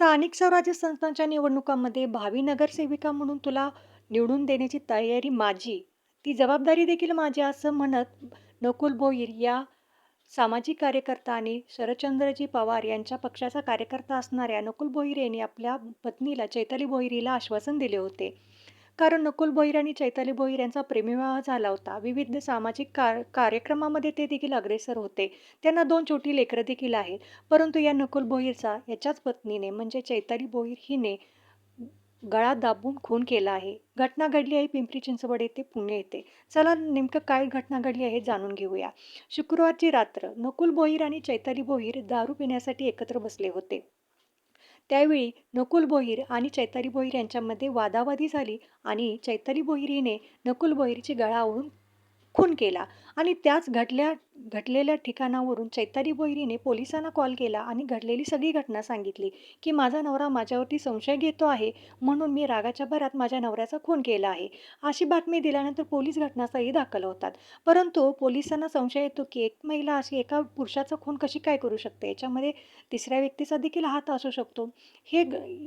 स्थानिक स्वराज्य संस्थांच्या निवडणुकांमध्ये भावी नगरसेविका म्हणून तुला निवडून देण्याची तयारी माझी, ती जबाबदारी देखील माझी असं म्हणत नकुल भोईर या सामाजिक कार्यकर्ता आणि शरदचंद्रजी पवार यांच्या पक्षाचा कार्यकर्ता असणाऱ्या नकुल भोईर यांनी आपल्या पत्नीला चैताली भोईर आश्वासन दिले होते. कारण नकुल भोईर आणि चैताली भोईर यांचा प्रेमविवाह झाला होता. विविध सामाजिक कार कार्यक्रमामध्ये ते देखील अग्रेसर होते. त्यांना दोन छोटी लेकरं देखील आहेत. परंतु या नकुल भोईरचा याच्याच पत्नीने म्हणजे चैताली भोईर हिने गळा दाबून खून केला आहे. घटना घडली आहे पिंपरी चिंचवड येथे, पुणे येथे. चला नेमकं काय घटना घडली आहे जाणून घेऊया. शुक्रवारची रात्र नकुल भोईर आणि चैताली भोईर दारू पिण्यासाठी एकत्र बसले होते. त्यावेळी नकुल बोहीर आणि चैताली बोहीर यांच्यामध्ये वादावादी झाली आणि चैताली भोईर हिने नकुल बोहीरची गळा आवळून खून केला आणि त्याच घडल्या घडलेल्या ठिकाणावरून चैताली बोहिरीने पोलिसांना कॉल केला आणि घडलेली सगळी घटना सांगितली की माझा नवरा माझ्यावरती संशय घेतो आहे म्हणून मी रागाच्या भरात माझ्या नवऱ्याचा खून केला आहे. अशी बातमी दिल्यानंतर पोलीस घटनास्थळी दाखल होतात. परंतु पोलिसांना संशय येतो की एक महिला अशी एका पुरुषाचा खून कशी काय करू शकते? याच्यामध्ये तिसऱ्या व्यक्तीचा देखील हात असू शकतो. हे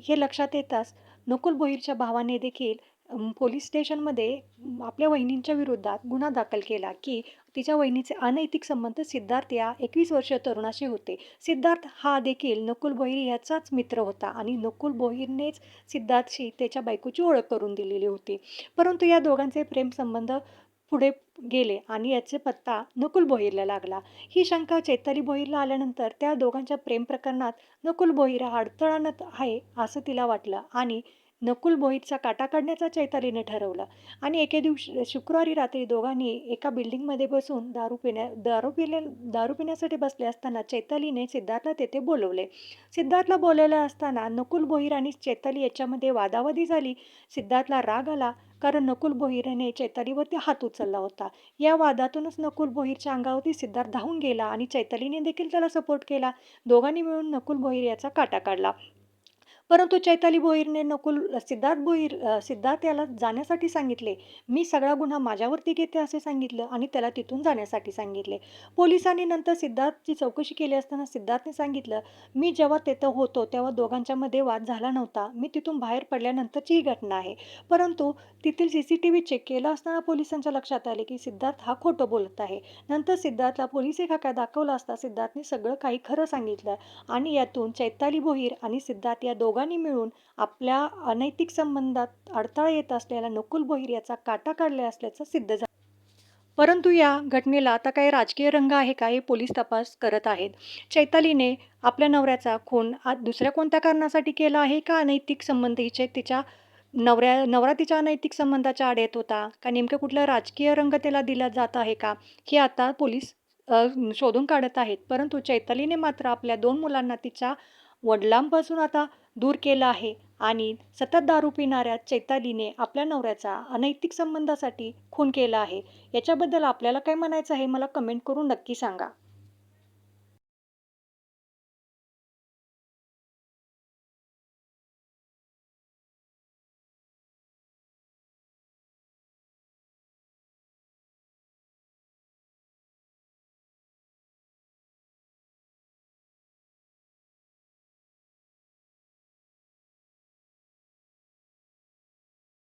हे लक्षात येताच नकुल भोईरच्या भावाने देखील पोलीस स्टेशनमध्ये आपल्या वहिनींच्या विरोधात गुन्हा दाखल केला की तिच्या वहिनीचे अनैतिक संबंध सिद्धार्थ या एकवीस वर्ष तरुणाशी होते. सिद्धार्थ हा देखील नकुल बोहीर याचाच मित्र होता आणि नकुल बोहीरनेच सिद्धार्थशी त्याच्या बायकोची ओळख करून दिलेली होती. परंतु या दोघांचे प्रेमसंबंध पुढे गेले आणि याचे पत्ता नकुल बोहीरला लागला. ही शंका चैताली बोहीरला आल्यानंतर त्या दोघांच्या प्रेम प्रकरणात नकुल बोहीर हा अडथळा आहे असं तिला वाटलं आणि नकुल भोईरचा काटा काढण्याचा चैतालीने ठरवलं आणि एके दिवशी शुक्रवारी रात्री दोघांनी एका बिल्डिंगमध्ये बसून दारू पिण्या दारू पिले दारू पिण्यासाठी बसले असताना चैतालीने सिद्धार्थला तेथे बोलवले. सिद्धार्थला बोलवलं असताना नकुल भोईर आणि चैताली याच्यामध्ये वादावादी झाली. सिद्धार्थला राग आला कारण नकुल भोईरने चैतालीवरती हात उचलला होता. या वादातूनच नकुल भोईरच्या अंगावरती सिद्धार्थ धावून गेला आणि चैतालीने देखील त्याला सपोर्ट केला. दोघांनी मिळून नकुल भोईर याचा काटा काढला. परंतु चैताली भोईरने नकुल सिद्धार्थ भोईर सिद्धार्थ याला जाण्यासाठी सांगितले. मी सगळा गुन्हा माझ्यावरती घेते असे सांगितलं आणि त्याला तिथून जाण्यासाठी सांगितले. पोलिसांनी नंतर सिद्धार्थची चौकशी केली असताना सिद्धार्थने सांगितलं, मी जेव्हा तेथं होतो तेव्हा दोघांच्यामध्ये वाद झाला नव्हता. मी तिथून बाहेर पडल्यानंतरची ही घटना आहे. परंतु तेथील व्ही चेक केला असताना पोलिसांच्या लक्षात आले की सिद्धार्थ हा खोटं बोलत आहे. नंतर सिद्धार्थला पोलिसी खाका दाखवला असता सिद्धार्थने सगळं काही खरं सांगितलं आणि यातून चैताली भोईर आणि सिद्धार्थ या दोघांनी मिळून आपल्या अनैतिक संबंधात अडथळा येत असलेला नकुल भोईर याचा काटा काढला असल्याचं सिद्ध झालं. परंतु या घटनेला आता काही राजकीय रंग आहे का हे पोलीस तपास करत आहेत. चैतालीने आपल्या नवऱ्याचा खून आज दुसऱ्या कोणत्या कारणासाठी केला आहे का अनैतिक संबंध हिचे तिच्या नवऱ्या नवरा तिच्या अनैतिक संबंधाच्या आड येत होता का नेमकं कुठला राजकीय रंग त्याला दिला जात आहे का? हे आता पोलीस शोधून काढत आहेत. परंतु चैतालीने मात्र आपल्या दोन मुलांना तिच्या वडिलांपासून आता दूर केलं आहे आणि सतत दारू पिणाऱ्या चैतालीने आपल्या नवऱ्याचा अनैतिक संबंधासाठी खून केला आहे. याच्याबद्दल आपल्याला काय म्हणायचं आहे मला कमेंट करून नक्की सांगा.